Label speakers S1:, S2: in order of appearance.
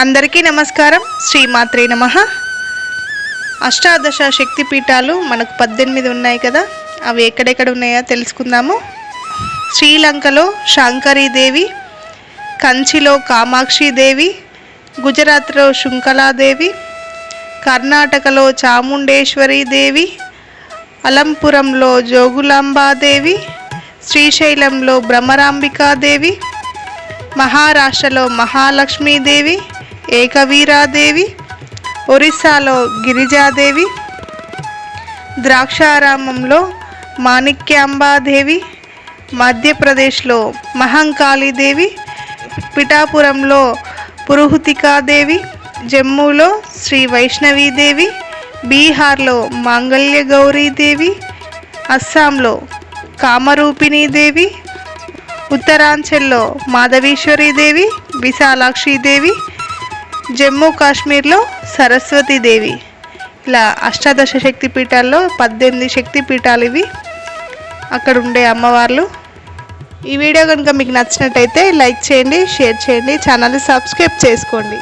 S1: అందరికీ నమస్కారం. శ్రీమాత్రే నమ. అష్టాదశ శక్తిపీఠాలు మనకు పద్దెనిమిది ఉన్నాయి కదా. అవి ఎక్కడెక్కడ ఉన్నాయో తెలుసుకుందాము. శ్రీలంకలో శాంకరీదేవి కంచిలో కామాక్షిదేవి గుజరాత్లో శృంఖలాదేవి కర్ణాటకలో చాముండేశ్వరి దేవి అలంపురంలో జోగులాంబాదేవి శ్రీశైలంలో భ్రమరాంబికాదేవి మహారాష్ట్రలో మహాలక్ష్మీదేవి ఏకవీరాదేవి ఒరిస్సాలో గిరిజాదేవి ద్రాక్షారామంలో మాణిక్యాంబాదేవి మధ్యప్రదేశ్లో మహంకాళీదేవి పిఠాపురంలో పురుహుతికాదేవి జమ్మూలో శ్రీ వైష్ణవీదేవి బీహార్లో మాంగళ్య గౌరీదేవి అస్సాంలో కామరూపిణీదేవి ఉత్తరాంచల్లో మాధవీశ్వరీదేవి విశాలాక్షిదేవి జమ్మూ కాశ్మీర్లో సరస్వతీదేవి ఇలా అష్టాదశ శక్తి పీఠాల్లో పద్దెనిమిది శక్తి పీఠాలు ఇవి. అక్కడ ఉండే అమ్మవార్లు. ఈ వీడియో కనుక మీకు నచ్చినట్టయితే లైక్ చేయండి షేర్ చేయండి ఛానల్ని సబ్స్క్రైబ్ చేసుకోండి.